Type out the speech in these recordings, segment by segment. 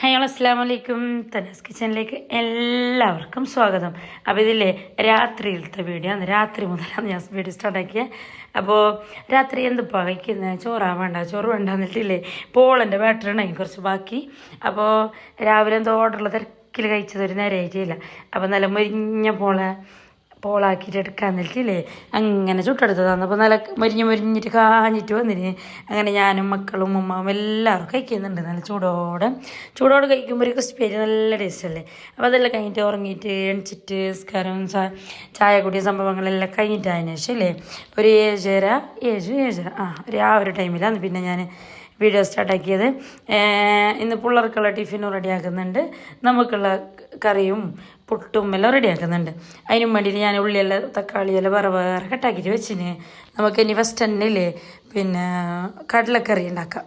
Hi അസ്സാം വലൈക്കും തനസ് കിച്ചണിലേക്ക് എല്ലാവർക്കും സ്വാഗതം. അപ്പോൾ ഇതില്ലേ രാത്രിയിലത്തെ വീഡിയോ ആണ്. രാത്രി മുതലാണ് ഞാൻ വീഡിയോ സ്റ്റാർട്ടാക്കിയത് അപ്പോൾ രാത്രി എന്തിപ്പോൾ കഴിക്കുന്നത് ചോറാ വേണ്ട ചോറ് വേണ്ട എന്നിട്ടില്ലേ പോളന്റെ ബാറ്ററി ഉണ്ടെങ്കിൽ കുറച്ച് ബാക്കി. അപ്പോൾ രാവിലെ എന്തോ ഓർഡറുള്ള തിരക്കിൽ കഴിച്ചത് ഒരു നേരമായിട്ടില്ല അപ്പോൾ നല്ല മുരിഞ്ഞ പോളെ പോളാക്കിയിട്ട് എടുക്കാൻ നിൽക്കില്ലേ അങ്ങനെ ചുട്ടെടുത്ത് തന്നപ്പോൾ നല്ല മരിഞ്ഞ് മരിഞ്ഞിട്ട് കാഞ്ഞിട്ട് വന്നിന്. അങ്ങനെ ഞാനും മക്കളും ഉമ്മാവും എല്ലാവരും കഴിക്കുന്നുണ്ട്. നല്ല ചൂടോടെ. ചൂടോടെ കഴിക്കുമ്പോൾ ഒരു ക്രിസ്പി ആയിട്ട് നല്ല ടേസ്റ്റ് അല്ലേ അപ്പോൾ അതെല്ലാം കഴിഞ്ഞിട്ട് ഉറങ്ങിയിട്ട് എണിച്ചിട്ട് നിസ്കാരം ചായ കുടിയ സംഭവങ്ങളെല്ലാം കഴിഞ്ഞിട്ട് അതിന് ശേഷം അല്ലേ? ഒരു ഏഴര ഏഴ് ഏഴര. ആ ഒരു ആ ഒരു ടൈമിലാണ് പിന്നെ ഞാൻ വീഡിയോ സ്റ്റാർട്ടാക്കിയത്. ഇന്ന് പിള്ളേർക്കുള്ള ടിഫിനും റെഡിയാക്കുന്നുണ്ട്. നമുക്കുള്ള കറിയും പുട്ടും എല്ലാം റെഡിയാക്കുന്നുണ്ട് അതിനും വേണ്ടിയിട്ട് ഞാൻ ഉള്ളിയെല്ലാം തക്കാളിയെല്ലാം വേറെ വേറെ കട്ടാക്കിയിട്ട് വെച്ചിന്. നമുക്ക് ഇനി ഫസ്റ്റ് തന്നെ ഇല്ലേ? പിന്നെ കടലക്കറി ഉണ്ടാക്കാം.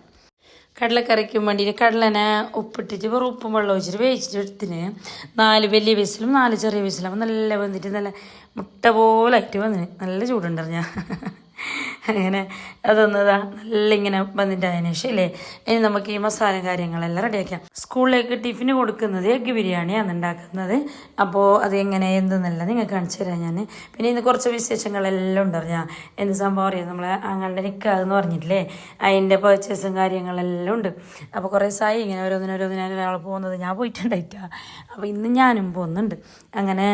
കടലക്കറിക്കും വേണ്ടിയിട്ട് കടലനെ ഉപ്പിട്ടിട്ട് വെറും ഉപ്പും വെള്ളം ഒഴിച്ചിട്ട് വേവിച്ചിട്ട് എടുത്തിന്. നാല് വലിയ വിസിലും നാല് ചെറിയ വിസിലും. നല്ല വന്നിട്ട് നല്ല മുട്ട പോലെ ആയിട്ട് വന്നിന്. നല്ല ചൂടുണ്ടായിരുന്നു ഞാൻ. അങ്ങനെ അതൊന്നതാ നല്ല ഇങ്ങനെ വന്നിട്ട് അതിന് ശേഷം ഇനി നമുക്ക് ഈ മസാല കാര്യങ്ങളെല്ലാം റെഡിയാക്കാം സ്കൂളിലേക്ക് ടിഫിന് കൊടുക്കുന്നത് എഗ്ഗ് ബിരിയാണിയാണ് ഉണ്ടാക്കുന്നത്. അപ്പോൾ അത് എങ്ങനെ എന്തെന്നല്ല നിങ്ങൾ കാണിച്ചു തരാം ഞാൻ പിന്നെ ഇന്ന് കുറച്ച് വിശേഷങ്ങളെല്ലാം ഉണ്ടറിഞ്ഞാൽ എന്ത് സംഭവം അറിയാം? നമ്മളെ അങ്ങനെ നിൽക്കാതെന്ന് പറഞ്ഞിട്ടില്ലേ? അതിന്റെ പർച്ചേസും കാര്യങ്ങളെല്ലാം ഉണ്ട്. അപ്പോൾ കുറേ സായി ഇങ്ങനെ ഓരോന്നിനോരോന്നിനും ഒരാൾ പോകുന്നത് ഞാൻ പോയിട്ടുണ്ടായിട്ടാണ് അപ്പോൾ ഇന്ന് ഞാനും പോകുന്നുണ്ട്. അങ്ങനെ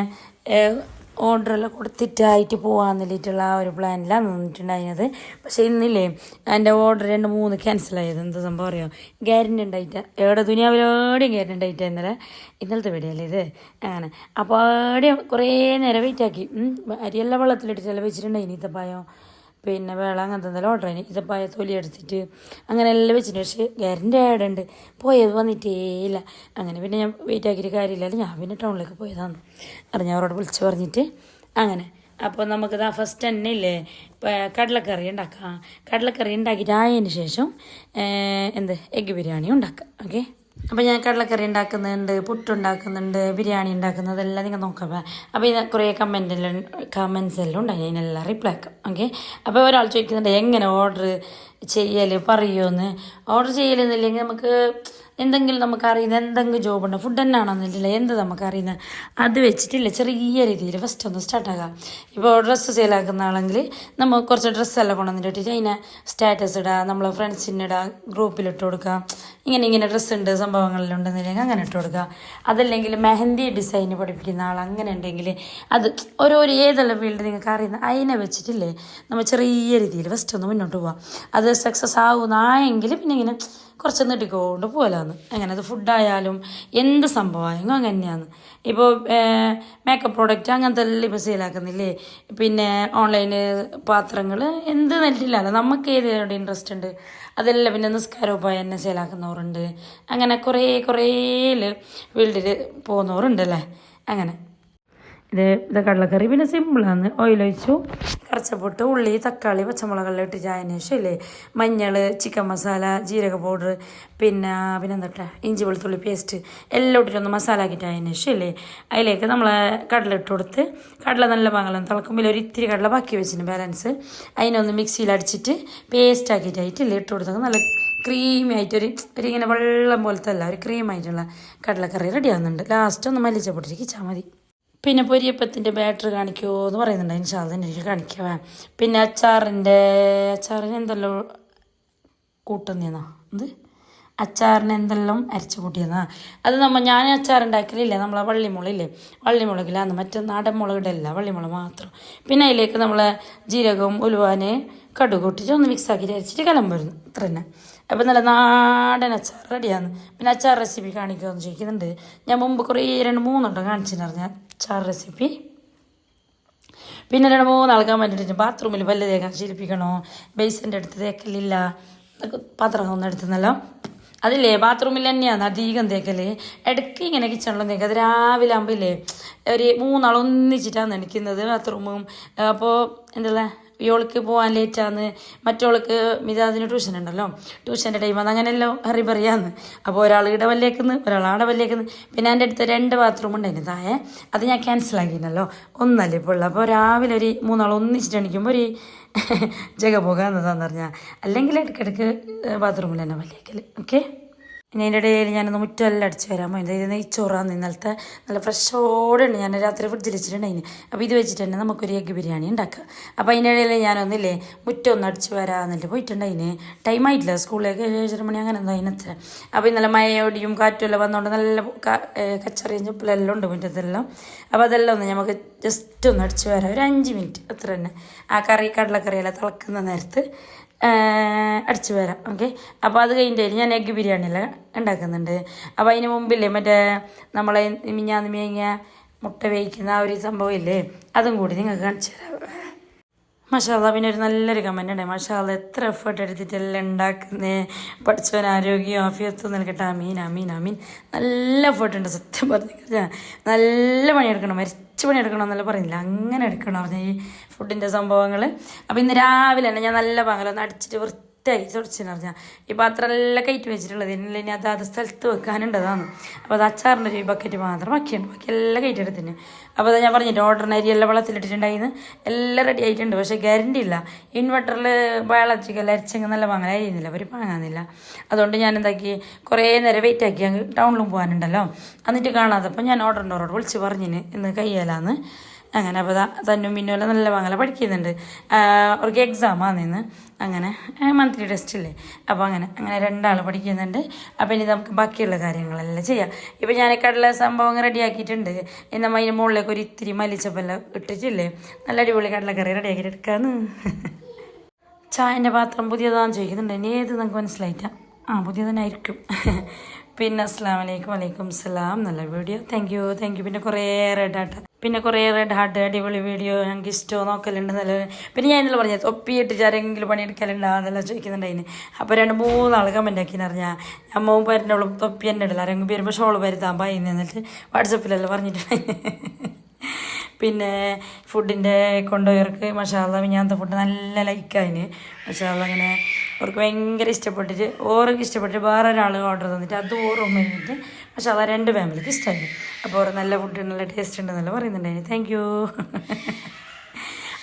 ഓർഡറെല്ലാം കൊടുത്തിട്ടായിട്ട് പോകാൻ വേണ്ടിയിട്ടുള്ള ആ ഒരു പ്ലാനിലാണ് നിന്നിട്ടുണ്ടായിരുന്നത്. പക്ഷേ ഇന്നില്ലേ എന്റെ ഓർഡർ രണ്ട് മൂന്ന് ക്യാൻസലായത് എന്ത് സംഭവം അറിയോ? ഗ്യാരന്റി ഉണ്ടായിട്ട്. എവിടെ ദുനിയാവിലോടെയും ഗ്യാരന്റി ഉണ്ടായിട്ട് ഇന്നലെ. ഇന്നലത്തെ വീഡിയോല്ലേ ഇത്? അങ്ങനെ അപ്പോൾ അവിടെ കുറേ നേരം വെയിറ്റ് ആക്കി. അരിയെല്ലാം വെച്ചിട്ടുണ്ടായി ഇനിയിത്തെ ഈത്തപ്പായോ പിന്നെ വേള അങ്ങനത്തെ എന്തെങ്കിലും ഓർഡർ ചെയ്യും ഈത്തപ്പായ തൊലി എടുത്തിട്ട് അങ്ങനെ എല്ലാം വെച്ചിട്ട് പക്ഷേ ഗ്യാരണ്ടി ആഡ് പോയത് വന്നിട്ടേ ഇല്ല. അങ്ങനെ പിന്നെ ഞാൻ വെയിറ്റ് ആക്കിയിട്ട് കാര്യമില്ല. ഞാൻ പിന്നെ ടൗണിലേക്ക് പോയതാണ്. അറിഞ്ഞ അവരോട് വിളിച്ച് പറഞ്ഞിട്ട് അങ്ങനെ. അപ്പോൾ നമുക്ക് ആ ഫസ്റ്റ് തന്നെ ഇല്ലേ? കടലക്കറി ഉണ്ടാക്കാം. കടലക്കറി ഉണ്ടാക്കിയിട്ട് ആയതിന് ശേഷം എന്ത്? എഗ്ഗ് ബിരിയാണി ഉണ്ടാക്കാം. ഓക്കെ അപ്പോൾ ഞാൻ കടലക്കറി ഉണ്ടാക്കുന്നുണ്ട് പുട്ടുണ്ടാക്കുന്നുണ്ട് ബിരിയാണി ഉണ്ടാക്കുന്നത് എല്ലാം നിങ്ങൾ നോക്കാം. അപ്പോൾ ഇത് കുറേ കമന്റ് എല്ലാം കമൻസ് എല്ലാം ഉണ്ടായി. അതിനെല്ലാം റിപ്ലൈ ആക്കാം. ഓക്കെ അപ്പോൾ ഒരാൾ ചോദിക്കുന്നുണ്ട് എങ്ങനെ ഓർഡർ ചെയ്യൽ പറയുമോ എന്ന് ഓർഡർ ചെയ്യലെന്നില്ലെങ്കിൽ നമുക്ക് എന്തെങ്കിലും നമുക്ക് അറിയുന്ന എന്തെങ്കിലും ജോബ് ഉണ്ടോ? ഫുഡ് തന്നെയാണെന്നില്ല എന്ത് നമുക്ക് അറിയുന്നത് അത് വെച്ചിട്ടില്ല? ചെറിയ രീതിയിൽ. ഫസ്റ്റ് ഒന്ന് സ്റ്റാർട്ടാക്കാം ഇപ്പോൾ ഡ്രസ്സ് സെയിലാക്കുന്ന ആണെങ്കിൽ നമ്മൾ കുറച്ച് ഡ്രസ്സെല്ലാം കൊണ്ടുവന്നിട്ട് അതിനെ സ്റ്റാറ്റസ് ഇടുക നമ്മൾ ഫ്രണ്ട്സിന് ഇടുക ഗ്രൂപ്പിലിട്ട് കൊടുക്കുക ഇങ്ങനെ ഇങ്ങനെ ഡ്രസ്സ് ഉണ്ട് സംഭവങ്ങളെല്ലാം ഉണ്ടെന്നില്ലെങ്കിൽ അങ്ങനെ ഇട്ട് കൊടുക്കുക അതല്ലെങ്കിൽ മെഹന്തി ഡിസൈൻ പഠിപ്പിക്കുന്ന ആൾ അങ്ങനെ ഉണ്ടെങ്കിൽ അത് ഓരോ ഏതെല്ലാം ഫീൽഡ് നിങ്ങൾക്ക് അറിയുന്ന അതിനെ വെച്ചിട്ടില്ലേ? നമ്മൾ ചെറിയ രീതിയിൽ ഫസ്റ്റ് ഒന്ന് മുന്നോട്ട് പോവാം. അത് സക്സസ് ആവുന്നായെങ്കിൽ പിന്നെ ഇങ്ങനെ കുറച്ച് നീട്ടിക്കൊണ്ട് പോകലാന്ന് അങ്ങനെ അത് ഫുഡായാലും എന്ത് സംഭവമായെങ്കിലും അങ്ങനെ തന്നെയാണ് ഇപ്പോൾ മേക്കപ്പ് പ്രോഡക്റ്റ് അങ്ങനത്തെ എല്ലാം ഇപ്പോൾ സെയിലാക്കുന്നില്ലേ പിന്നെ ഓൺലൈൻ പാത്രങ്ങൾ എന്ത് നെറ്റില്ലല്ലോ നമുക്ക് ഏതിനോട് ഇൻട്രസ്റ്റ് ഉണ്ട്? അതെല്ലാം പിന്നെ നിസ്കാരോപായ തന്നെ സെയിലാക്കുന്നവരുണ്ട് അങ്ങനെ കുറേ കുറേ ഫീൽഡിൽ പോകുന്നവരുണ്ടല്ലേ? അങ്ങനെ. ഇത് ഇത് കടലക്കറി പിന്നെ സിമ്പിളാണ് ഓയിൽ ഒഴിച്ചു. കറച്ചപ്പൊട്ട് ഉള്ളി തക്കാളി പച്ചമുളകെല്ലാം ഇട്ട് ചായന് ശേഷം ഇല്ലേ മഞ്ഞൾ ചിക്കൻ മസാല ജീരക പൗഡർ പിന്നെ പിന്നെ എന്താ ഇഞ്ചി വെളുത്തുള്ളി പേസ്റ്റ് എല്ലാം ഇട്ടിട്ടൊന്ന് മസാല ആക്കിയിട്ട് അതിന് ശേഷം ഇല്ലേ അതിലേക്ക് നമ്മൾ കടല ഇട്ട് കൊടുത്ത് കടല നല്ല മംഗളം തിളക്കുമ്പോൾ ഒരു ഇത്തിരി കടല ബാക്കി വെച്ചിന് ബാലൻസ് അതിനൊന്ന് മിക്സിയിൽ അടിച്ചിട്ട് പേസ്റ്റ് ആക്കിയിട്ടായിട്ടില്ല ഇട്ട് കൊടുത്തൊക്കെ നല്ല ക്രീമി ആയിട്ടൊരു ഒരു ഇങ്ങനെ വെള്ളം പോലത്തെ അല്ല ഒരു ക്രീമായിട്ടുള്ള കടലക്കറി റെഡി ആവുന്നുണ്ട്. ലാസ്റ്റ് ഒന്ന് മല്ലിച്ചപ്പൊട്ടിക്ക് കിച്ചാൽ മതി. പിന്നെ പൊരിയപ്പത്തിന്റെ ബാറ്ററി കാണിക്കുമോ എന്ന് പറയുന്നുണ്ട്. ഇൻഷാ തന്നെ എനിക്ക് കാണിക്കാം. പിന്നെ അച്ചാറിന്റെ അച്ചാറിന് എന്തെല്ലാം കൂട്ടുന്നതാ എന്ത്? അച്ചാറിന് എന്തെല്ലാം അരച്ച് കൂട്ടിയെന്നാ അത് നമ്മൾ ഞാൻ അച്ചാർ ഉണ്ടാക്കലില്ല. നമ്മളെ വള്ളിമുളകില്ലേ? വള്ളിമുളകിലാന്ന് മറ്റേ നാടൻ മുളകിടല്ല വള്ളിമുളക് മാത്രം. പിന്നെ അതിലേക്ക് നമ്മളെ ജീരകവും ഉലുവാന് കടുകൂട്ടിച്ച് ഒന്ന് മിക്സ് ആക്കിയിട്ട് അരച്ചിട്ട് കലം വരുന്നു ഇത്ര തന്നെ അപ്പം നല്ല നാടൻ അച്ചാർ റെഡിയാണ്. പിന്നെ അച്ചാർ റെസിപ്പി കാണിക്കുമെന്ന് ചോദിക്കുന്നുണ്ട്. ഞാൻ മുമ്പ് കുറേ രണ്ട് മൂന്നുണ്ടോ ഞാൻ അച്ചാർ റെസിപ്പി പിന്നെ രണ്ട് മൂന്നാൾ വേണ്ടിയിട്ട് ബാത്റൂമിൽ വല്ല തേക്കാൻ ശീലിപ്പിക്കണോ? ബേസിന്റെ അടുത്ത് തേക്കലില്ല. പാത്രം ഒന്നും എടുത്തുന്നല്ലോ. അതില്ലേ ബാത്റൂമിൽ തന്നെയാണ് അധികം തേക്കൽ. ഇടയ്ക്ക് ഇങ്ങനെ കിച്ചണിലും തേക്കുക അത് രാവിലെ ആകുമ്പോൾ ഇല്ലേ ഒരു മൂന്നാൾ ഒന്നിച്ചിട്ടാണ് നിൽക്കുന്നത് ബാത്റൂമും അപ്പോൾ എന്താ ഇവൾക്ക് പോകാൻ ലേറ്റാന്ന് മറ്റോൾക്ക് മിതാദിന് ട്യൂഷൻ ഉണ്ടല്ലോ. ട്യൂഷന്റെ ടൈം അത് അങ്ങനെയല്ലോ പറയാന്ന്. അപ്പോൾ ഒരാൾ വല്ലേക്കുന്ന് ഒരാൾ ആടെ പിന്നെ എന്റെ അടുത്ത് രണ്ട് ബാത്റൂം ഉണ്ടായിരുന്നു. താഴെ അത് ഞാൻ ക്യാൻസൽ ആക്കിയിരുന്നല്ലോ ഒന്നല്ലേ ഇപ്പോൾ അപ്പോൾ രാവിലെ ഒരു മൂന്നാൾ ഒന്നിച്ചിട്ട് എണിക്കുമ്പോൾ ഒരു ജഗ പോകാമെന്നതാന്ന് പറഞ്ഞാൽ അല്ലെങ്കിൽ ഇടയ്ക്കിടയ്ക്ക് ബാത്റൂമിൽ തന്നെ വല്ലേക്കൽ ഓക്കെ ഇനി അതിന്റെ ഇടയിൽ ഞാനൊന്ന് മുറ്റമെല്ലാം അടിച്ച് വരാൻ പോയി. ഇത് നെയ്ച്ചോറാന്ന് ഇന്നലത്തെ നല്ല ഫ്രഷോടെ ഉണ്ട്. ഞാൻ രാത്രി ഫ്രിഡ്ജിൽ വെച്ചിട്ടുണ്ടായിന്. അപ്പോൾ ഇത് വെച്ചിട്ട് തന്നെ നമുക്കൊരു എഗ്ഗ് ബിരിയാണി ഉണ്ടാക്കുക അപ്പോൾ അതിന്റെ ഇടയിൽ ഞാനൊന്നില്ലേ മുറ്റം ഒന്ന് അടിച്ച് വരാന്നിട്ട് പോയിട്ടുണ്ടായിന്. ടൈം ആയിട്ടില്ല. സ്കൂളിലേക്ക് ഏഴര മണി അങ്ങനെ എന്താ അതിനത്ര അപ്പോൾ ഇന്നലെ മഴയോടിയും കാറ്റും എല്ലാം വന്നുകൊണ്ട് നല്ല കച്ചറിയും ചുപ്പിലെല്ലാം ഉണ്ട് മുറ്റത്തെല്ലാം. അപ്പോൾ അതെല്ലാം ഒന്ന് നമുക്ക് ജസ്റ്റ് ഒന്ന് അടിച്ച് വരാം. ഒരു അഞ്ച് മിനിറ്റ് അത്ര തന്നെ. ആ കറി കടലക്കറിയെല്ലാം തിളക്കുന്ന നേരത്ത് അടിച്ചു വരാം. ഓക്കെ? അപ്പോൾ അത് കഴിഞ്ഞിട്ട് ഞാൻ എഗ്ഗ് ബിരിയാണിയെല്ലാം ഉണ്ടാക്കുന്നുണ്ട്. അപ്പോൾ അതിന് മുമ്പില്ലേ മറ്റേ നമ്മളെ മിഞ്ഞാന്ന് മേങ്ങിയ മുട്ട വേവിക്കുന്ന ആ ഒരു സംഭവം ഇല്ലേ? അതും കൂടി നിങ്ങൾക്ക് കാണിച്ചു തരാം. മഷാല പിന്നെ ഒരു നല്ലൊരു കമന്റ് ഉണ്ട്. മഷാല എത്ര എഫേർട്ട് എടുത്തിട്ടെല്ലാം ഉണ്ടാക്കുന്നേ. പഠിച്ചവൻ ആരോഗ്യം ആഫിയത്തും നൽകട്ടെ. അമീൻ അമീൻ അമീൻ നല്ല എഫേർട്ട് ഉണ്ട്. സത്യം പറഞ്ഞു കഴിഞ്ഞാൽ നല്ല പണിയെടുക്കണം. മരിച്ച പണിയെടുക്കണം എന്നല്ല പറയുന്നില്ല. അങ്ങനെ എടുക്കണം. പറഞ്ഞ ഈ ഫുഡിന്റെ സംഭവങ്ങൾ അപ്പോൾ ഇന്ന് രാവിലെ തന്നെ ഞാൻ നല്ല പകലൊന്ന് അടിച്ചിട്ട് വൃത്തിയാക്കി തുടച്ചെന്ന് പറഞ്ഞാൽ ഈ പാത്രം എല്ലാം കയറ്റി വെച്ചിട്ടുള്ളത്. ഇനി ഇനി അത് അത് സ്ഥലത്ത് വെക്കാനുണ്ടതാണ് അപ്പോൾ അത് അച്ചാറിന്റെ ഒരു ബക്കറ്റ് മാത്രം ബാക്കിയുണ്ട്. ബാക്കി എല്ലാം കയറ്റിയെടുത്തിന് അപ്പോൾ അത് ഞാൻ പറഞ്ഞിട്ട് ഓർഡർ അരി എല്ലാം വെള്ളത്തിലിട്ടിട്ടുണ്ടായിരുന്നു എല്ലാം റെഡി ആയിട്ടുണ്ട്. പക്ഷേ ഗ്യാരണ്ടി ഇല്ല. ഇൻവെർട്ടറിൽ ബയോളജിക്കൽ അരിച്ചെങ്കിൽ നല്ല വാങ്ങാൻ അരിയുന്നില്ല അവർ വാങ്ങാനില്ല അതുകൊണ്ട് ഞാൻ എന്താക്കി കുറേ നേരം വെയിറ്റ് ആക്കി അങ്ങ് ടൗണിലും പോകാനുണ്ടല്ലോ. എന്നിട്ട് കാണാതെ അപ്പോൾ ഞാൻ ഓർഡറിന്റെ ഓർഡർ വിളിച്ച് പറഞ്ഞിന്. ഇന്ന് കയ്യലാന്ന്. അങ്ങനെ അപ്പോൾ തന്നും പിന്നുമല്ല നല്ല വാങ്ങല പഠിക്കുന്നുണ്ട്. അവർക്ക് എക്സാമാണ് ഇന്ന് അങ്ങനെ മന്ത്ലി ടെസ്റ്റ് ഇല്ലേ? അപ്പോൾ അങ്ങനെ അങ്ങനെ രണ്ടാൾ പഠിക്കുന്നുണ്ട്. അപ്പോൾ ഇനി നമുക്ക് ബാക്കിയുള്ള കാര്യങ്ങളെല്ലാം ചെയ്യാം. ഇപ്പോൾ ഞാൻ കടല സംഭവം റെഡിയാക്കിയിട്ടുണ്ട്. എന്നാൽ അതിന് മുകളിലേക്ക് ഒരു ഇത്തിരി മല്ലിച്ചപ്പെല്ലാം ഇട്ടിട്ടില്ലേ? നല്ല അടിപൊളി കടലക്കറി റെഡിയാക്കിയിട്ട് എടുക്കാമെന്ന് ചായന്റെ പാത്രം പുതിയതാണെന്ന് ചോദിക്കുന്നുണ്ട്. ഇനി ഏത് നമുക്ക് മനസ്സിലായിട്ടാ? ആ പുതിയ തന്നെ ആയിരിക്കും പിന്നെ അസ്സാം വലൈക്കും വലൈക്കും സലാം നല്ല video. Thank you thank you പിന്നെ കുറേ റെഡ് ഹാർട്ട് പിന്നെ കുറേ റെഡ് ഹാർട്ട് അടിപൊളി വീഡിയോ ഞങ്ങൾക്ക് ഇഷ്ടമോ നോക്കലുണ്ട് നല്ല പിന്നെ ഞാൻ ഇന്നലെ പറഞ്ഞത് തൊപ്പിയിട്ട് ആരെങ്കിലും പണിയെടുക്കലുണ്ടോ ചോദിക്കുന്നുണ്ട് അതിന് അപ്പോൾ രണ്ട് മൂന്നാൾ കമന്റ് ആക്കി അറിഞ്ഞാൽ അമ്മവും പരണ്ടോളും തൊപ്പി തന്നെ ഇടില്ല ആരെങ്കിലും വരുമ്പോൾ ഷോൾ വരുത്താൻ പായിന്ന് എന്നിട്ട് വാട്സപ്പിലെല്ലാം പറഞ്ഞിട്ടുണ്ടായി പിന്നെ ഫുഡിന്റെ കൊണ്ടുപോയവർക്ക് മഷാല മിഞ്ഞാത്ത ഫുഡ് നല്ല ലൈക്കായിന് മഷാല അങ്ങനെ അവർക്ക് ഭയങ്കര ഇഷ്ടപ്പെട്ടിട്ട് ഓർക്ക് ഇഷ്ടപ്പെട്ടിട്ട് വേറെ ഒരാൾ ഓർഡർ തന്നിട്ട് അത് ഓർമ്മ കഴിഞ്ഞിട്ട് മഷാല രണ്ട് ഫാമിലിക്ക് ഇഷ്ടമായി അപ്പോൾ അവർ നല്ല ഫുഡ് നല്ല ടേസ്റ്റ് ഉണ്ടെന്നല്ല പറയുന്നുണ്ടായിന് താങ്ക് യു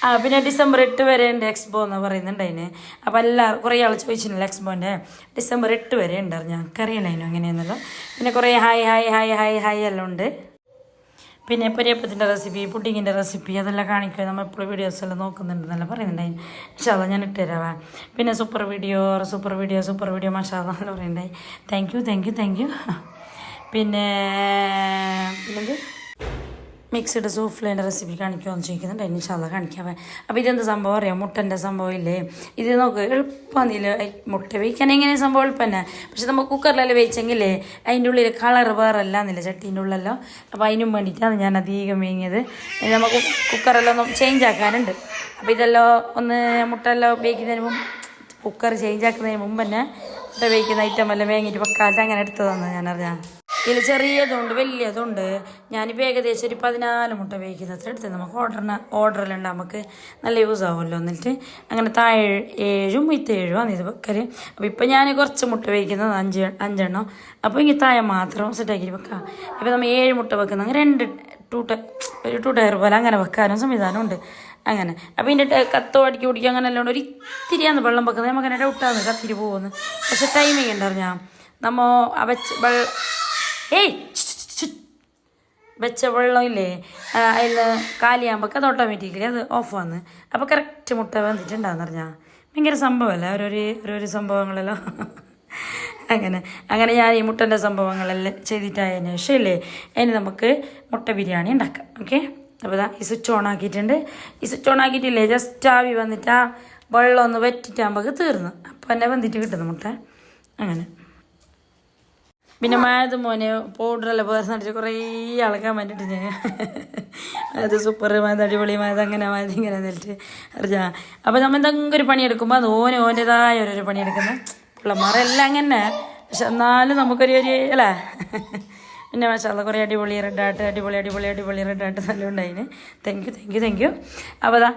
ആ പിന്നെ ഡിസംബർ എട്ട് വരെ ഉണ്ട് എക്സ്പോ എന്ന് പറയുന്നുണ്ടായിന് അപ്പോൾ എല്ലാ കുറേ ആൾ ചോദിച്ചിട്ടില്ല എക്സ്പോന്റെ. ഡിസംബർ എട്ട് വരെ ഉണ്ട് ഞങ്ങൾക്കറിയണേനു അങ്ങനെയെന്നല്ലോ പിന്നെ കുറേ hi hi hi hi hi എല്ലാം ഉണ്ട്. പിന്നെ പൊരിയപ്പത്തിന്റെ റെസിപ്പി പുഡിങ്ങിന്റെ റെസിപ്പി അതെല്ലാം കാണിക്കുക. നമ്മൾ എപ്പോഴും വീഡിയോസ് എല്ലാം നോക്കുന്നുണ്ടെന്നെല്ലാം പറയുന്നുണ്ടായി മഷാല ഞാൻ ഇട്ടുതരാവാ പിന്നെ super video super video super video മഷാല എന്ന് പറയുന്നുണ്ടായി thank you thank you thank you പിന്നെ പിന്നെന്ത്? മിക്സ്ഡ് സൂഫ്ലേന്റെ റെസിപ്പി കാണിക്കുമെന്ന് ചോദിക്കുന്നുണ്ട്. ഇൻഷാല്ല കാണിക്കാൻ അപ്പോൾ ഇതെന്ത് സംഭവം അറിയാം? മുട്ടന്റെ സംഭവം ഇല്ലേ ഇത് നോക്ക് എളുപ്പമെന്നില്ല മുട്ട വേവിക്കാൻ എങ്ങനെ സംഭവം എളുപ്പന്നെ? പക്ഷെ നമ്മൾ കുക്കറിലെല്ലാം വേവിച്ചെങ്കിലേ അതിന്റെ ഉള്ളിൽ കളർ വേറെ അല്ല എന്നില്ല ചട്ടീന്റെ ഉള്ളല്ലോ? അപ്പോൾ അതിനും വേണ്ടിയിട്ടാണ് ഞാൻ അധികം വേങ്ങിയത് ഇനി നമുക്ക് കുക്കറെല്ലാം ഒന്ന് ചേഞ്ച് ആക്കാനുണ്ട്. അപ്പോൾ ഇതെല്ലാം ഒന്ന് മുട്ടെല്ലാം ഉപയോഗിക്കുന്നതിന് മുമ്പ് കുക്കർ ചേഞ്ച് ആക്കുന്നതിന് മുമ്പ് തന്നെ മുട്ട വേവിക്കുന്ന ഐറ്റം എല്ലാം വേങ്ങിയിട്ട് പക്കാലത്ത് അങ്ങനെ എടുത്തതാണ് ഞാനറിഞ്ഞാൽ ഇതിൽ ചെറിയതുണ്ട് വലിയതുണ്ട്. ഞാനിപ്പോൾ ഏകദേശം ഒരു പതിനാല് മുട്ട വേവിക്കുന്നത് അത്ര എടുത്ത്. നമുക്ക് ഓർഡറിന് ഓർഡറിലുണ്ട് നമുക്ക് നല്ല യൂസ് ആവുമല്ലോ എന്നിട്ട്. അങ്ങനെ താഴെ ഏഴും ഇത് ഏഴും ആണ് ഇത് വെക്കൽ അപ്പോൾ ഇപ്പം ഞാൻ കുറച്ച് മുട്ട വേവിക്കുന്നത് അഞ്ച് അഞ്ചെണ്ണം. അപ്പോൾ ഇങ്ങനെ താഴെ മാത്രം സെറ്റാക്കി വെക്കാം. ഇപ്പോൾ നമ്മൾ ഏഴ് മുട്ട വെക്കുന്ന രണ്ട് ടൂ ട ഒരു ടൂ ടയർ പോലെ അങ്ങനെ വെക്കാനും സംവിധാനമുണ്ട് അങ്ങനെ. അപ്പോൾ ഇതിന്റെ കത്തോ അടിക്കി കുടിക്കുക അങ്ങനെ എല്ലാം ഒരു ഇത്തിരിയാണ് വെള്ളം വെക്കുന്നത്. നമുക്ക് അങ്ങനെ ഡൗട്ടാണ് കത്തിരി പോകുന്നത്. പക്ഷേ ടൈമിങ് നമ്മൾ വെച്ച് വെള്ളം ഏയ്. വെച്ച വെള്ളമില്ലേ? അതിൽ കാലിയാകുമ്പോൾ അത് ഓട്ടോമാറ്റിക്കലി അത് ഓഫ് വന്ന്. അപ്പോൾ കറക്റ്റ് മുട്ട വന്നിട്ടുണ്ടാന്ന് പറഞ്ഞാൽ ഭയങ്കര സംഭവമല്ല ഓരോരു ഓരോരു സംഭവങ്ങളെല്ലാം. അങ്ങനെ അങ്ങനെ ഞാൻ ഈ മുട്ടന്റെ സംഭവങ്ങളെല്ലാം ചെയ്തിട്ടായതിനു ശേഷം ഇല്ലേ ഇനി നമുക്ക് മുട്ട ബിരിയാണി ഉണ്ടാക്കാം. ഓക്കെ അപ്പോൾ ഈ സ്വിച്ച് ഓൺ ആക്കിയിട്ടുണ്ട്. ഈ സ്വിച്ച് ഓൺ ആക്കിയിട്ടില്ലേ? ജസ്റ്റ് ആവി വന്നിട്ടാ ആ വെള്ളം ഒന്ന് വറ്റിട്ടാകുമ്പോൾ തീർന്നു. അപ്പോൾ എന്നെ വന്നിട്ട് കിട്ടുന്നു മുട്ട. അങ്ങനെ. പിന്നെ മാത് മോനെ പൗഡറെല്ലാം നടിച്ച് കുറേ ആൾക്കാൻ വേണ്ടിയിട്ട് ഞാൻ. അത് സൂപ്പർ മാത് അടിപൊളി മാത് അങ്ങനെ മാത് ഇങ്ങനെ എന്നിട്ട് അറിഞ്ഞാ. അപ്പോൾ നമ്മൾ എന്തെങ്കിലും ഒരു പണിയെടുക്കുമ്പോൾ അത് ഓന് ഓന്റെതായ ഒരു പണിയെടുക്കുന്നത് പിള്ളമാരെല്ലാം അങ്ങനെ. പക്ഷെ എന്നാലും നമുക്കൊരു ഒരു അല്ലേ? പിന്നെ മസാല കുറേ അടിപൊളി റെഡായിട്ട് അടിപൊളി അടിപൊളി അടിപൊളി റെഡായിട്ട് നല്ല ഉണ്ടായിന്. Thank you thank you thank you അപ്പോൾ അതാ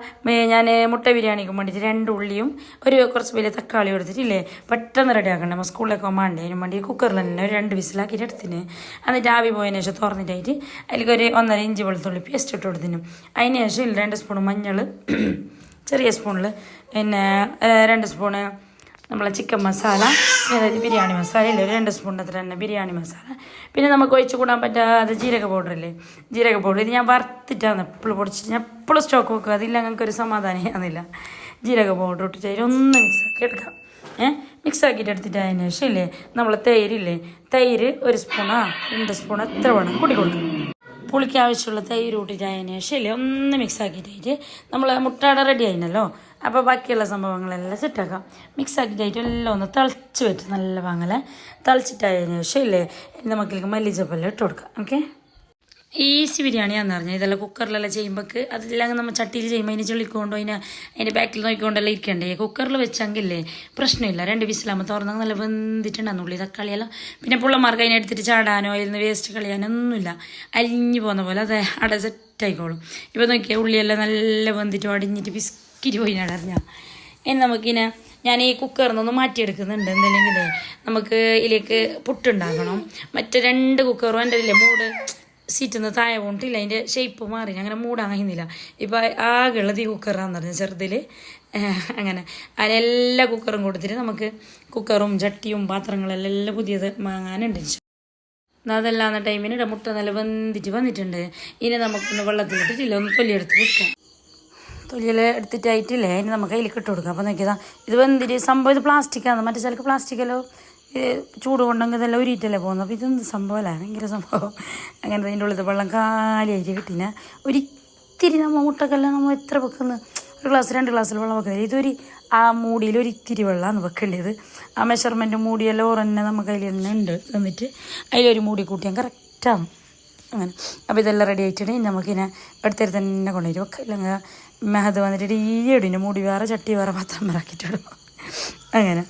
ഞാൻ മുട്ട ബിരിയാണിക്കും വേണ്ടിയിട്ട് രണ്ട് ഉള്ളിയും ഒരു കുറച്ച് വലിയ തക്കാളി എടുത്തിട്ടില്ലേ? പെട്ടെന്ന് റെഡി ആക്കണ്ട നമ്മൾ സ്കൂളിലേക്ക് പോകാണ്ട് അതിന് വേണ്ടി കുക്കറിൽ തന്നെ ഒരു രണ്ട് വിസിലാക്കിയിട്ട് എടുത്തിന്. എന്നിട്ട് ആവി പോയതിന് ശേഷം തുറന്നിട്ടായിട്ട് അതിലേക്ക് ഒരു ഒന്നര ഇഞ്ചി വെളുത്തുള്ളി പേസ്റ്റ് ഇട്ട് കൊടുത്തിന്. അതിന് ശേഷം രണ്ട് സ്പൂൺ മഞ്ഞൾ ചെറിയ സ്പൂണിൽ പിന്നെ രണ്ട് സ്പൂണ് നമ്മളെ ചിക്കൻ മസാല അതായത് ബിരിയാണി മസാല ഇല്ല ഒരു രണ്ട് സ്പൂൺ അത്ര തന്നെ ബിരിയാണി മസാല പിന്നെ നമുക്ക് ഒഴിച്ച് കൂടാൻ പറ്റാതെ ജീരക പൗഡർ ഇല്ലേ? ജീരക പൗഡർ ഇത് ഞാൻ വറുത്തിട്ടാണ് എപ്പോഴും പൊടിച്ചിട്ട് ഞാൻ എപ്പോഴും സ്റ്റോക്ക് വെക്കുക അതില്ല ഞങ്ങൾക്ക് ഒരു സമാധാനം ചെയ്യാന്നില്ല ജീരക പൗഡർ ഇട്ടിട്ട് ഒന്ന് മിക്സ് ആക്കി എടുക്കാം. ഏഹ് മിക്സ് ആക്കിയിട്ട് എടുത്തിട്ട് അതിന് ശേഷം ഇല്ലേ? നമ്മൾ തൈരില്ലേ തൈര് ഒരു സ്പൂണാ രണ്ട് സ്പൂൺ എത്ര വേണം? കൂട്ടി കൊടുക്കും. പുളിക്ക് ആവശ്യമുള്ള തൈര് കൂട്ടിയിട്ട് അതിന് ശേഷം ഇല്ലേ? ഒന്ന് മിക്സ് ആക്കിയിട്ട് നമ്മൾ മുട്ടയുടെ റെഡി ആയിരുന്നല്ലോ അപ്പോൾ ബാക്കിയുള്ള സംഭവങ്ങളെല്ലാം സെറ്റാക്കാം മിക്സ് ആക്കിയിട്ടായിട്ട് എല്ലാം ഒന്ന് തിളച്ച് വെച്ച് നല്ല വാങ്ങൽ തിളച്ചിട്ടായതിനു ശേഷം ഇല്ലേ നമുക്കിലേക്ക് മല്ലിച്ചപ്പെല്ലാം ഇട്ട് കൊടുക്കാം. ഓക്കെ ഈസി ബിരിയാണിയാന്ന് പറഞ്ഞാൽ ഇതെല്ലാം കുക്കറിലെല്ലാം ചെയ്യുമ്പോൾ അതെല്ലാം നമ്മൾ ചട്ടിയിൽ ചെയ്യുമ്പോൾ അതിന് ചുള്ളിക്കൊണ്ടോ അതിന് അതിന്റെ ബാക്കിൽ നോക്കിക്കൊണ്ടെല്ലാം ഇരിക്കണ്ടേ? കുക്കറിൽ വെച്ചെങ്കിലേ പ്രശ്നമില്ല. രണ്ട് വിസിലാകുമ്പോൾ തുറന്നാൽ നല്ല വെന്തിട്ടുണ്ടാകുന്നു ഉള്ളി തക്കാളിയെല്ലാം പിന്നെ പുള്ളമാർക്ക് അതിനെ എടുത്തിട്ട് ചാടാനോ അതിൽ നിന്ന് വേസ്റ്റ് കളയാനോ ഒന്നുമില്ല അലിഞ്ഞു പോകുന്ന പോലെ അത് അട ഇപ്പോൾ നോക്കിയാൽ ഉള്ളിയെല്ലാം നല്ല വെന്തിട്ട് അടിഞ്ഞിട്ട് ബിസ്ക്കിറ്റ് പോയി നടറിഞ്ഞാൽ ഇനി നമുക്കിനെ ഞാൻ ഈ കുക്കറിൽ നിന്നൊന്ന് മാറ്റിയെടുക്കുന്നുണ്ട്. എന്തെങ്കിലും നമുക്ക് ഇതിലേക്ക് പുട്ടുണ്ടാക്കണം. മറ്റേ രണ്ട് കുക്കറും എന്റെ ഇല്ലേ മൂട് സീറ്റിൽ നിന്ന് താഴെ പോണിട്ടില്ല. അതിന്റെ ഷേപ്പ് മാറി. അങ്ങനെ മൂടാൻ കഴിയുന്നില്ല. ആകെ ആകെയുള്ളത് ഈ കുക്കറാന്ന് പറഞ്ഞു ചെറുതിൽ അങ്ങനെ. അതിനെല്ലാ കുക്കറും കൊടുത്തിട്ട് നമുക്ക് കുക്കറും ചട്ടിയും പാത്രങ്ങളെല്ലാം എല്ലാം പുതിയത് വാങ്ങാനുണ്ട് അതല്ലാന്ന ടൈമിന് ഇവിടെ മുട്ട നല്ല വെന്തിട്ട് വന്നിട്ടുണ്ട്. ഇനി നമുക്കൊന്ന് വെള്ളത്തിലിട്ടിട്ടില്ല. ഒന്ന് തൊല്ലിയെടുത്ത് വെക്കാം തൊലിയിൽ എടുത്തിട്ടായിട്ടില്ലേ? ഇനി നമുക്ക് അതിലേക്ക് ഇട്ട് കൊടുക്കാം. അപ്പോൾ നോക്കിയതാ ഇത് എന്തിരി? സംഭവം ഇത് പ്ലാസ്റ്റിക്കാണ്. മറ്റേ ചിലക്ക് പ്ലാസ്റ്റിക്കല്ലോ ചൂട് കൊണ്ടെങ്കിൽ ഇതെല്ലാം ഉരിയിട്ടല്ലേ പോകുന്നത്. അപ്പോൾ ഇതെന്ത് സംഭവമല്ല. ഭയങ്കര സംഭവം. അങ്ങനെ അതിന്റെ ഉള്ളിൽ വെള്ളം കാലിയായിട്ട് കിട്ടിന. ഒരിത്തിരി നമ്മൾ മുട്ടക്കെല്ലാം നമ്മൾ എത്ര വെക്കുന്നു? ഒരു ഗ്ലാസ് രണ്ട് ഗ്ലാസ്സിൽ വെള്ളം വെക്കുന്നത് ഇതൊരു ആ മൂടിയിൽ ഒരു ഇത്തിരി വെള്ളമാണ് വെക്കേണ്ടത്. ആ മെഷർമെന്റ് മൂടിയെല്ലാം ഓറന്നെ നമുക്ക് അതിൽ തന്നെ ഉണ്ട്. തന്നിട്ട് അതിലൊരു മൂടി കൂട്ടിയാൽ കറക്റ്റാണ് അങ്ങനെ. അപ്പോൾ ഇതെല്ലാം റെഡി ആയിട്ടുണ്ടെങ്കിൽ നമുക്കിനെ അടുത്തേര് തന്നെ കൊണ്ടുവരും. ഒക്കെ ഇല്ലെങ്കിൽ മെഹദ് വന്നിട്ട് ഈ ഇടിന്റെ മുടി വേറെ ചട്ടി വേറെ പാത്രം വേറെ ആക്കിയിട്ടിടും അങ്ങനെ.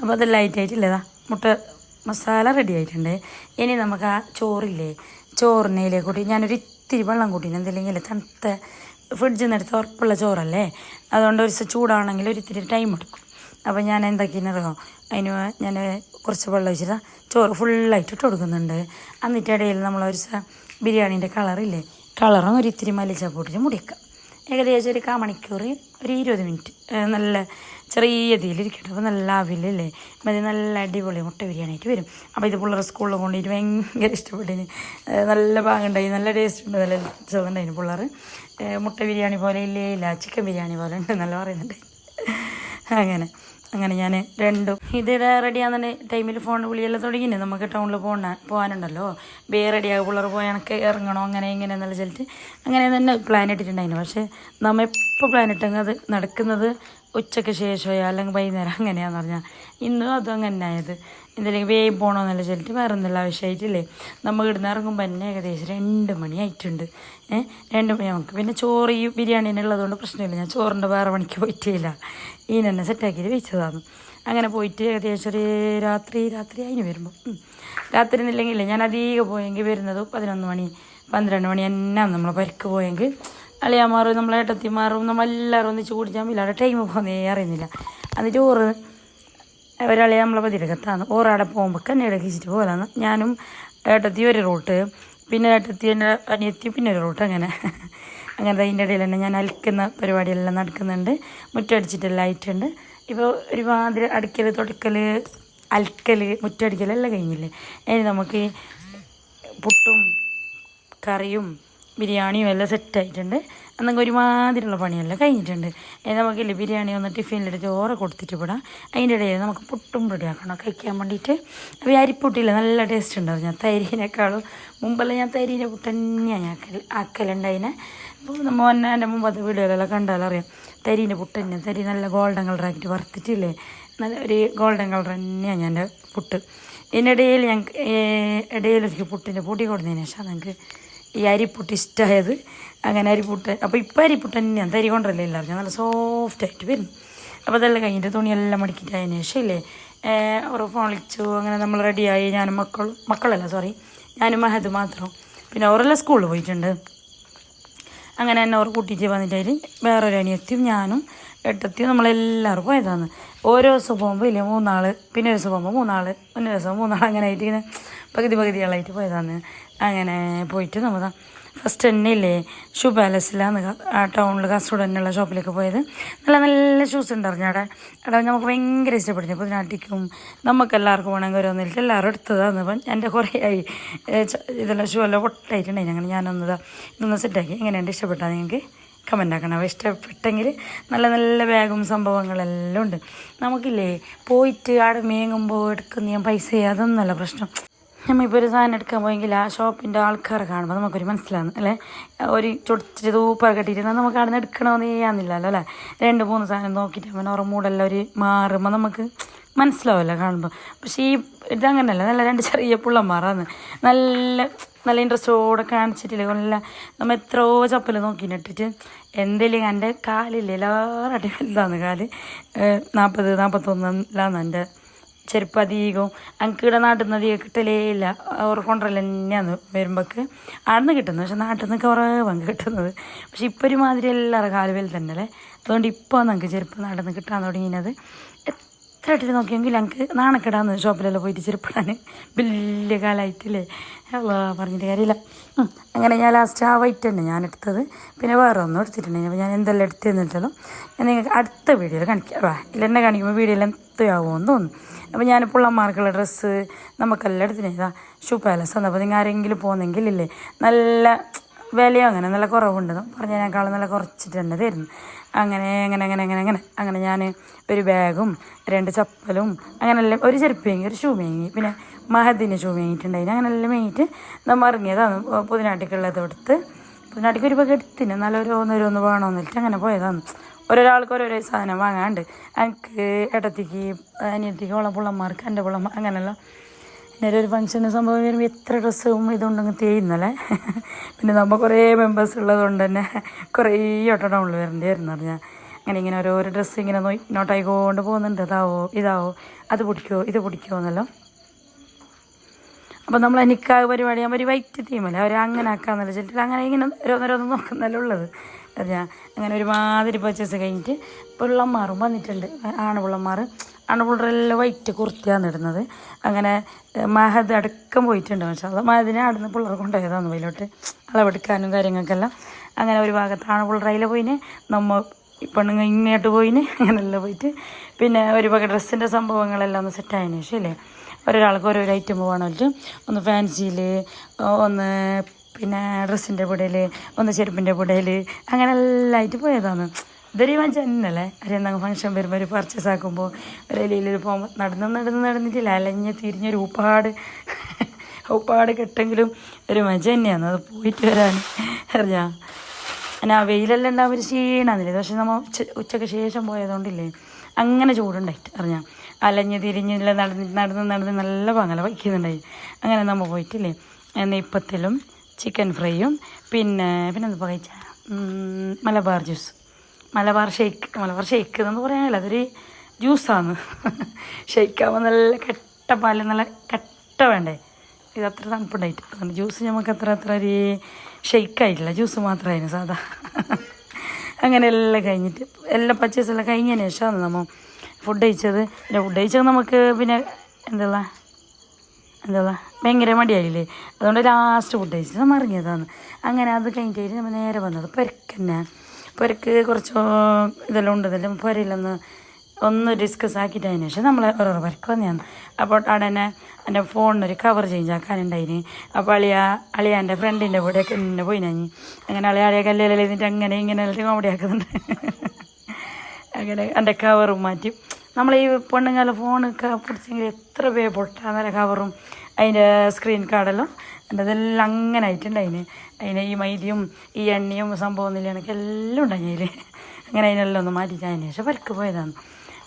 അപ്പോൾ അത് ലൈറ്റ് ആയിട്ടില്ലതാ മുട്ട മസാല റെഡി ആയിട്ടുണ്ട്. ഇനി നമുക്ക് ആ ചോറില്ലേ ചോറിനയിലേക്ക് കൂട്ടി ഞാനൊരു ഇത്തിരി വെള്ളം കൂട്ടിന്. എന്തില്ലെങ്കിൽ തണുത്ത ഫ്രിഡ്ജിൽ നിന്ന് എടുത്ത് ഉറപ്പുള്ള ചോറല്ലേ? അതുകൊണ്ട് ഒരു ചൂടാണെങ്കിൽ ഒരു ഇത്തിരി ടൈം എടുക്കും. അപ്പോൾ ഞാൻ എന്താക്കിയെന്നറിയോ അതിന് ഞാൻ കുറച്ച് വെള്ളം ഒഴിച്ചിട്ട് ചോറ് ഫുള്ളായിട്ട് ഇട്ട് കൊടുക്കുന്നുണ്ട്. എന്നിട്ട് ഇടയിൽ നമ്മൾ ഒരു ബിരിയാണീന്റെ കളറില്ലേ കളറും ഒരു ഇത്തിരി മല്ലിച്ചപ്പൊട്ടിട്ട് മുടിക്കാം ഏകദേശം ഒരു കാ മണിക്കൂർ ഒരു ഇരുപത് മിനിറ്റ് നല്ല ചെറിയ തീയിലിരിക്കട്ടെ അപ്പോൾ നല്ല ആവില്ലല്ലേ മതി നല്ല അടിപൊളി മുട്ട ബിരിയാണിയായിട്ട് വരും. അപ്പോൾ ഇത് പിള്ളേർ സ്കൂളിൽ കൊണ്ടുപോയിട്ട് ഭയങ്കര ഇഷ്ടപ്പെട്ടു നല്ല പാങ്ങുണ്ടായി നല്ല ടേസ്റ്റ് ഉണ്ട്. നല്ല ചെറുണ്ടായിരുന്നു പിള്ളേർ. മുട്ട ബിരിയാണി പോലെ ഇല്ലേ? ഇല്ല ചിക്കൻ ബിരിയാണി പോലെ ഉണ്ട് നല്ല പറയുന്നുണ്ട് അങ്ങനെ. അങ്ങനെ ഞാൻ രണ്ടും. ഇത് റെഡിയാകുന്ന ടൈമിൽ ഫോൺ വിളിയെല്ലാം തുടങ്ങിന് നമുക്ക് ടൗണിൽ പോകണ പോകാനുണ്ടല്ലോ ബേ റെഡിയാകും പിള്ളേർ പോയി എനിക്ക് ഇറങ്ങണോ? അങ്ങനെ ഇങ്ങനെ എന്നുള്ള ചെല്ലിട്ട് അങ്ങനെ തന്നെ പ്ലാൻ ഇട്ടിട്ടുണ്ടായിരുന്നു. പക്ഷേ നമ്മൾ എപ്പോൾ പ്ലാൻ ഇട്ടെങ്കിൽ അത് നടക്കുന്നത് ഉച്ചയ്ക്ക് ശേഷമോ അല്ലെങ്കിൽ വൈകുന്നേരം അങ്ങനെയാന്ന് പറഞ്ഞാൽ ഇന്നും അതും അങ്ങനെ ആയത്. എന്തെങ്കിലും വേഗം പോകണമെന്നല്ല ചെല്ലിട്ട് വേറെ എന്തെല്ലാം ആവശ്യമായിട്ടില്ലേ നമ്മൾ ഇവിടുന്ന് ഇറങ്ങുമ്പോൾ തന്നെ ഏകദേശം രണ്ട് മണിയായിട്ടുണ്ട് ഏഹ് രണ്ട് മണി നമുക്ക് പിന്നെ ചോറ് ഈ ബിരിയാണീനെ ഉള്ളതുകൊണ്ട് പ്രശ്നമില്ല. ഞാൻ ചോറിന്റെ വേറെ മണിക്ക് പോയിട്ടില്ല ഈ തന്നെ സെറ്റാക്കിയിട്ട് വെച്ചതാണ്. അങ്ങനെ പോയിട്ട് ഏകദേശം ഒരു രാത്രി രാത്രി അതിന് വരുമ്പോൾ. രാത്രി എന്നില്ലെങ്കിൽ ഞാൻ അധികം പോയെങ്കിൽ വരുന്നത് പതിനൊന്ന് മണി പന്ത്രണ്ട് മണി തന്നെ നമ്മൾ പരിക്ക് പോയെങ്കിൽ അളിയാമാറും നമ്മളെ ഏട്ടത്തിമാറും നമ്മളെല്ലാവരും ഒന്നിച്ച് കുടിച്ചാൽ അവിടെ ടൈം പോകുന്നേ അറിയുന്നില്ല. എന്നിട്ട് ഓറ് ഒരാളെ നമ്മളെ പതിരകത്താണ്. ഓറാടെ പോകുമ്പോൾ തന്നെ ഇടക്കിച്ചിട്ട് പോകാന്ന് ഞാനും ഏട്ടത്തി ഒരു റൂട്ട് പിന്നെ ഏട്ടത്തി എന്റെ അനിയത്തി പിന്നെ ഒരു റൂട്ട് അങ്ങനെ. അങ്ങനത്തെ അതിന്റെ ഇടയിൽ തന്നെ ഞാൻ അലക്കുന്ന പരിപാടിയെല്ലാം നടക്കുന്നുണ്ട്. മുറ്റടിച്ചിട്ടെല്ലാം ആയിട്ടുണ്ട് ഇപ്പോൾ ഒരുമാതിരി അടുക്കൽ തുടക്കൽ അലക്കൽ മുറ്റടിക്കലെല്ലാം കഴിഞ്ഞില്ലേ? ഇനി നമുക്ക് പുട്ടും കറിയും ബിരിയാണിയും എല്ലാം സെറ്റായിട്ടുണ്ട്. അന്നൊക്കെ ഒരുമാതിരിയുള്ള പണിയെല്ലാം കഴിഞ്ഞിട്ടുണ്ട്. ഇനി നമുക്കില്ലേ ബിരിയാണി ഒന്ന് ടിഫിനിലിട്ട് ചോറ് കൊടുത്തിട്ട് വിടാം. അതിന്റെ ഇടയിൽ നമുക്ക് പുട്ടും റെഡിയാക്കണം കഴിക്കാൻ വേണ്ടിയിട്ട്. അപ്പോൾ ഈ അരിപ്പുട്ടില്ല നല്ല ടേസ്റ്റ് ഉണ്ടാവും ഞാൻ തൈരിനേക്കാളും മുമ്പെല്ലാം ഞാൻ തൈരിന്റെ പുട്ട് തന്നെയാണ് ഞാൻ ആക്കൽ ആക്കലുണ്ട് അതിനെ അപ്പോൾ നമ്മൾ മോനെ എന്റെ മുമ്പ് അത് വീഡിയോയിലെല്ലാം കണ്ടാലറിയാം തരീന്റെ പുട്ട് തന്നെ തരി നല്ല ഗോൾഡൻ കളറാക്കിയിട്ട് വറുത്തിട്ടില്ലേ? നല്ല ഒരു ഗോൾഡൻ കളർ തന്നെയാണ് ഞാൻ എന്റെ പുട്ട്. ഇതിനിടയിൽ ഇടയിൽ ഒരിക്കൽ പുട്ടിന്റെ പൊടി കൊടുത്തതിന് ശേഷം ഞങ്ങൾക്ക് ഈ അരിപ്പുട്ട് ഇഷ്ടമായത് അങ്ങനെ അരിപ്പുട്ട്. അപ്പോൾ ഇപ്പം അരിപ്പുട്ട് തന്നെയാണ് തരി കൊണ്ടല്ലേ എല്ലാവർക്കും നല്ല സോഫ്റ്റായിട്ട് വരും. അപ്പോൾ അതെല്ലാം കഴിഞ്ഞിട്ട് തുണിയെല്ലാം മടക്കിയിട്ട് അതിന് ശേഷം ഇല്ലേ അവർ ഫോൺ വിളിച്ചു. അങ്ങനെ നമ്മൾ റെഡിയായി ഞാനും മക്കളും മക്കളല്ല സോറി ഞാനും മഹദ് മാത്രം. പിന്നെ അവരെല്ലാം സ്കൂളിൽ പോയിട്ടുണ്ട്. അങ്ങനെ എന്നെ അവർ കൂട്ടിയിട്ട് വന്നിട്ടായിട്ട് വേറൊരു അനിയത്തിയും ഞാനും എട്ടത്തിയും നമ്മളെല്ലാവരും പോയതാണ്. ഓരോ ദിവസം പോകുമ്പോൾ ഇല്ലേ മൂന്നാൾ പിന്നെ ഒരു ദിവസം പോകുമ്പോൾ മൂന്നാൾ പിന്നെ ദിവസം മൂന്നാൾ അങ്ങനെ ആയിട്ട് ഇങ്ങനെ പകുതി പകുതികളായിട്ട് പോയതാണ്. അങ്ങനെ പോയിട്ട് നമ്മൾ ഫസ്റ്റ് തന്നെ ഇല്ലേ ഷൂ പാലസിലാണ് ആ ടൗണിൽ കാസർഗോഡ് തന്നെയുള്ള ഷോപ്പിലേക്ക് പോയത്. നല്ല നല്ല ഷൂസ് ഉണ്ടായിരുന്നു അവിടെ. അവിടെ നമുക്ക് ഭയങ്കര ഇഷ്ടപ്പെട്ടു പുതിനാട്ടിക്കും നമുക്ക് എല്ലാവർക്കും വേണമെങ്കിൽ ഓരോന്നിട്ട് എല്ലാവരും എടുത്തതാണ് അപ്പം എന്റെ കുറേ ആയി. ഇതെല്ലാം ഷൂ എല്ലാം പൊട്ടായിട്ടുണ്ടായി അങ്ങനെ ഞാനൊന്നതാ ഇതൊന്ന് സെറ്റാക്കി എങ്ങനെയുണ്ട്? ഇഷ്ടപ്പെട്ടാൽ നിങ്ങൾക്ക്? കമന്റ് ആക്കണം. ഇഷ്ടപ്പെട്ടെങ്കിൽ നല്ല നല്ല ബാഗും സംഭവങ്ങളെല്ലാം ഉണ്ട്. നമുക്കില്ലേ പോയിട്ട് ആടെ മേങ്ങുമ്പോൾ എടുക്കുന്ന ഞാൻ പൈസ അതൊന്നുമല്ല പ്രശ്നം. നമ്മളിപ്പോൾ ഒരു സാധനം എടുക്കാൻ പോയെങ്കിൽ ആ ഷോപ്പിന്റെ ആൾക്കാർ കാണുമ്പോൾ നമുക്കൊരു മനസ്സിലാകുന്നു അല്ലേ? ഒരു ചൊടിച്ചിട്ട് തൂപ്പർ കെട്ടിയിട്ട് നമുക്ക് അവിടെ നിന്ന് എടുക്കണമെന്ന് ചെയ്യാന്നില്ലല്ലോ അല്ലേ? രണ്ട് മൂന്ന് സാധനം നോക്കിയിട്ട് അവൻ ഓരോ മൂടെല്ലാം ഒരു മാറുമ്പോൾ നമുക്ക് മനസ്സിലാവില്ല കാണുമ്പോൾ പക്ഷേ ഈ ഇതങ്ങനല്ല നല്ല രണ്ട് ചെറിയ പുള്ളന്മാരാണ്. നല്ല നല്ല ഇൻട്രസ്റ്റോടെ കാണിച്ചിട്ടില്ല നല്ല നമ്മൾ എത്രയോ ചപ്പൽ നോക്കി നട്ടിട്ട് എന്തെങ്കിലും എന്റെ കാലില്ല എല്ലാവരും അടി വലുതാണ് കാൽ. നാൽപ്പത് നാൽപ്പത്തൊന്നിലാണ് എന്റെ ചെരുപ്പ് അധികവും എനിക്കിവിടെ നാട്ടിൽ നിന്ന് അധികം കിട്ടലേ ഇല്ല. ഓർക്കൊണ്ടല്ല തന്നെയാണ് വരുമ്പോൾക്ക് ആടുന്ന് കിട്ടുന്നത്. പക്ഷെ നാട്ടിൽ നിന്നൊക്കെ കുറേ പങ്ക് കിട്ടുന്നത്. പക്ഷെ ഇപ്പോൾ ഒരു മാതിരി എല്ലാവരുടെ കാലുവേൽ തന്നെ അല്ലേ അതുകൊണ്ട് ഇപ്പോൾ നമുക്ക് ചെരുപ്പ് നാട്ടിൽ നിന്ന് കിട്ടാൻ തുടങ്ങിയത്. എത്ര ഇട്ടിട്ട് നോക്കിയെങ്കിൽ ഞങ്ങൾക്ക് നാണക്കെടാന്ന് ഷോപ്പിലെല്ലാം പോയിട്ട് ചെരുപ്പിടാൻ വലിയ കാലമായിട്ടില്ലേ അല്ലാ പറഞ്ഞിട്ട് കാര്യമില്ല. അങ്ങനെ ഞാൻ ലാസ്റ്റ് ആ വൈറ്റ് തന്നെ ഞാൻ എടുത്തത്. പിന്നെ വേറെ ഒന്നും എടുത്തിട്ടുണ്ടെങ്കിൽ ഞാൻ എന്തെല്ലാം എടുത്തെന്നിട്ടല്ലോ ഞാൻ നിങ്ങൾക്ക് അടുത്ത വീഡിയോയിൽ കാണിക്കാം. ഇല്ല എന്നെ കാണിക്കുമ്പോൾ വീഡിയോയിൽ എന്ന് തോന്നുന്നു. അപ്പോൾ ഞാൻ പിള്ളമാർക്കുള്ള ഡ്രസ്സ് നമുക്കെല്ലായിടത്തിനും ഇതാ. ഷൂ പാലസ് ആണ്. അപ്പോൾ നിങ്ങൾ ആരെങ്കിലും പോകുന്നെങ്കിൽ ഇല്ലേ നല്ല വിലയോ അങ്ങനെ നല്ല ഞാൻ പറഞ്ഞതിനേക്കാളും നല്ല കുറച്ചിട്ട് തന്നെ തരുന്നു അങ്ങനെ അങ്ങനെ അങ്ങനെ അങ്ങനെ അങ്ങനെ അങ്ങനെ ഞാൻ ഒരു ബാഗും രണ്ട് ചപ്പലും അങ്ങനെല്ലാം ഒരു ചെരുപ്പ് വാങ്ങി ഒരു ഷൂ വാങ്ങി. പിന്നെ മഹദിന് ഷൂ വാങ്ങിയിട്ടുണ്ടായിരുന്നു. അങ്ങനെല്ലാം വാങ്ങിയിട്ട് നമ്മൾ ഇറങ്ങിയതാണ്. പുതിനാട്ടിക്കുള്ളത് എടുത്ത് പുതിനാട്ടിക്ക് ഒരു ബഗ് നല്ല ഒരു ഓരോന്ന് ഒന്ന് വേണമെന്നിട്ട് അങ്ങനെ പോയതാണ്. ഓരോരാൾക്ക് ഓരോരോ സാധനം വാങ്ങാണ്ട് എനിക്ക് ഇടത്തേക്ക് അനിയത്തേക്ക് ഉള്ള പുള്ളന്മാർക്ക് എന്റെ പിള്ളമാർ അങ്ങനെയല്ല പിന്നെ ഒരു ഫംഗ്ഷന് സംഭവം വരുമ്പോൾ എത്ര ഡ്രസ്സും ഇതുണ്ടെങ്കിൽ തേയുന്നല്ലേ? പിന്നെ നമ്മൾ കുറേ മെമ്പേഴ്സ് ഉള്ളതുകൊണ്ട് തന്നെ കുറേ ഓട്ടോ ടൗണിൽ വരേണ്ടി വരുന്നു പറഞ്ഞാൽ അങ്ങനെ ഇങ്ങനെ ഓരോരോ ഡ്രസ്സ് ഇങ്ങനെ നോട്ടായിക്കൊണ്ട് പോകുന്നുണ്ട്. അതാവോ ഇതാവോ അത് പിടിക്കുമോ ഇത് പിടിക്കുമോ എന്നല്ലോ. അപ്പോൾ നമ്മൾ എനിക്കാ പരിപാടി ഒരു വൈറ്റ് തീമല്ലേ അവർ അങ്ങനെ ആക്കാന്നല്ല ചിലപ്പോൾ അങ്ങനെ ഇങ്ങനെ ഓരോന്നോരോന്ന് നോക്കുന്നല്ലേ ഉള്ളത്. അറിയാം അങ്ങനെ ഒരുമാതിരി പർച്ചേസ് കഴിഞ്ഞിട്ട് പിള്ളന്മാറും വന്നിട്ടുണ്ട്. ആണുപിള്ളന്മാർ ആണുപിള്ളറെല്ലാം വൈറ്റ് കുർത്തിയാണ് ഇടുന്നത്. അങ്ങനെ മഹദ് അടക്കം പോയിട്ടുണ്ട് പക്ഷേ അത് മഹദിനെ അവിടുന്ന് പിള്ളേർ കൊണ്ടുപോയതാണ് വയലോട്ട് അളവെടുക്കാനും കാര്യങ്ങൾക്കെല്ലാം. അങ്ങനെ ഒരു ഭാഗത്ത് ആണുപിള്ളറയിലെ പോയിന്. നമ്മ പെണ്ണുങ്ങൾ ഇങ്ങോട്ട് പോയിന്. അങ്ങനെല്ലാം പോയിട്ട്. പിന്നെ ഒരു ഭാഗം ഡ്രസ്സിന്റെ സംഭവങ്ങളെല്ലാം ഒന്ന് സെറ്റായതിനു ശേഷം ഇല്ലേ ഓരോരാൾക്ക് ഓരോരോ ഐറ്റം വേണമല്ലോ ഒന്ന് ഫാൻസിയിൽ ഒന്ന് പിന്നെ ഡ്രസ്സിന്റെ പുടയിൽ ഒന്ന് ചെരുപ്പിന്റെ പുടയിൽ അങ്ങനെ എല്ലായിട്ട് പോയതാണ്. ഇതൊരു മഞ്ച തന്നെയല്ലേ? ഒരു ഫംഗ്ഷൻ വരുമ്പോൾ ഒരു പർച്ചേസ് ആക്കുമ്പോൾ ഒരു എലിയിൽ പോകുമ്പോൾ നടന്ന് നടന്ന് നടന്നിട്ടില്ല. അലഞ്ഞ് തിരിഞ്ഞൊരു ഉപ്പാട് ഉപ്പാട് കിട്ടെങ്കിലും ഒരു മജ തന്നെയാണ്. അത് പോയിട്ട് വരാൻ. പിന്നെ ആ വെയിലെല്ലാം ഉണ്ടാകുമ്പോൾ ഒരു ക്ഷീണാന്നില്ലേ പക്ഷെ നമ്മൾ ഉച്ച ഉച്ചയ്ക്ക് ശേഷം പോയതുകൊണ്ടില്ലേ? അങ്ങനെ ചൂടുണ്ടായിട്ട് അറിഞ്ഞാൽ അലഞ്ഞ് തിരിഞ്ഞില്ല നടന്ന് നടന്ന് നടന്ന് നല്ല പങ്ങല വയ്ക്കുന്നുണ്ടായി. അങ്ങനെ നമ്മൾ പോയിട്ടില്ലേ? നെയ്പ്പത്തിലും ചിക്കൻ ഫ്രൈയും പിന്നെ പിന്നെ എന്താ പറയുക Malabar juice. Malabar shake Malabar shake എന്ന് പറയാനല്ല അതൊരു ജ്യൂസാണ്. ഷെയ്ക്കാവുമ്പോൾ നല്ല കെട്ട പാൽ നല്ല കെട്ട വേണ്ടേ? ഇത് അത്ര തണുപ്പുണ്ടായിട്ട്. അതുകൊണ്ട് ജ്യൂസ് നമുക്ക് അത്ര അത്ര ഒരു ഷെയ്ക്കായിട്ടില്ല ജ്യൂസ് മാത്രമായിരുന്നു സാധാ. അങ്ങനെ എല്ലാം കഴിഞ്ഞിട്ട് എല്ലാം പച്ചസെല്ലാം കഴിഞ്ഞതിന് ശേഷമാണ് നമ്മൾ ഫുഡ് കഴിച്ചത്. പിന്നെ ഫുഡ് കഴിച്ചത് നമുക്ക് പിന്നെ എന്താ എന്താ ഭയങ്കര മടിയായില്ലേ? അതുകൊണ്ട് ലാസ്റ്റ് ഫുഡ് കഴിച്ചിട്ട് നമ്മൾ ഇറങ്ങിയതാണ് അങ്ങനെ അത് കഴിഞ്ഞിട്ട് നമ്മൾ നേരെ വന്നത് പുരക്കന്നെ പുരക്ക് കുറച്ച് ഇതെല്ലാം ഉണ്ട്. ഇതെല്ലാം പുരയിലൊന്ന് ഒന്ന് ഡിസ്കസ് ആക്കിയിട്ട് അതിന് ശേഷം നമ്മൾ ഓരോ പുരക്ക് വന്നതാണ്. അപ്പോൾ അടനെ എന്റെ ഫോണിനൊരു കവർ ചേഞ്ച് ആക്കാനുണ്ടായിന്. അപ്പോൾ അളിയ അളിയ എന്റെ ഫ്രണ്ടിന്റെ കൂടെയൊക്കെ എന്നെ പോയി ഞാൻ അങ്ങനെ അളിയ അളിയ കല്ലിൽ എഴുതിയിട്ട് അങ്ങനെ ഇങ്ങനെ കോമഡി ആക്കുന്നുണ്ട്. അങ്ങനെ എന്റെ കവറും മാറ്റി. നമ്മൾ ഈ പെണ്ണുങ്ങളെ ഫോൺ പിടിച്ചെങ്കിൽ എത്ര പേ പൊട്ടാന്നല്ല കവറും അതിന്റെ സ്ക്രീൻ കാർഡെല്ലാം എന്റെ അതെല്ലാം അങ്ങനെ ആയിട്ടുണ്ട് അതിന് അതിന് ഈ മൈദിയും ഈ എണ്ണയും സംഭവം ഒന്നുമില്ല എനിക്ക് എല്ലാം ഉണ്ടായി അതിൽ അങ്ങനെ അതിനെല്ലാം ഒന്ന് മാറ്റിയിട്ട് അതിന് ശേഷം പരക്ക് പോയതാണ്.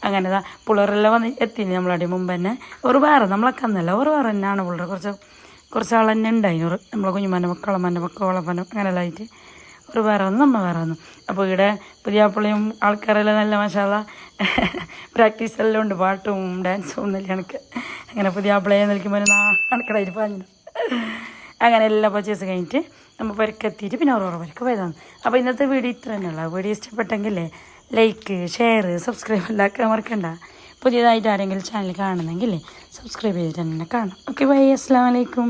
അങ്ങനെ ഇതാ പുള്ളറെല്ലാം വന്ന് എത്തിന് നമ്മളടി മുമ്പ് തന്നെ. ഒരു വേറെ നമ്മളൊക്കെ അന്നല്ല ഒരു വേറെ തന്നെയാണ് പിള്ളേർ കുറച്ച് കുറച്ച് ആൾ തന്നെ ഉണ്ടായിരുന്നു നമ്മളെ കുഞ്ഞുമാന്റെ മക്കളമ്മന്റെ മക്കളപ്പനും അങ്ങനെല്ലാം ആയിട്ട്. ഒരു വേറെ ഒന്ന് നമ്മൾ വേറെ ഒന്ന് അപ്പോൾ ഇവിടെ പുതിയ പുള്ളിയും ആൾക്കാരെല്ലാം നല്ല മസാല പ്രാക്ടീസ് എല്ലാം ഉണ്ട് പാട്ടും ഡാൻസും ഒന്നുമില്ല എനിക്ക്. അങ്ങനെ പുതിയ പിള്ളയെ നിൽക്കുമ്പോൾ നാണക്കടായിട്ട് പറഞ്ഞു അങ്ങനെ എല്ലാ പർച്ചേസ് കഴിഞ്ഞിട്ട് നമ്മൾ പരക്കെത്തിയിട്ട് പിന്നെ ഓരോ പരക്ക് പോയതാണ്. അപ്പോൾ ഇന്നത്തെ വീഡിയോ ഇത്ര തന്നെയുള്ള വീഡിയോ ഇഷ്ടപ്പെട്ടെങ്കിൽ ലൈക്ക് ഷെയർ സബ്സ്ക്രൈബ് എല്ലാം മറക്കണ്ട. പുതിയതായിട്ട് ആരെങ്കിലും ചാനൽ കാണുന്നെങ്കിൽ സബ്സ്ക്രൈബ് ചെയ്തിട്ട് തന്നെ കാണാം. ഓക്കെ ബൈ അസ്സാം വലൈക്കും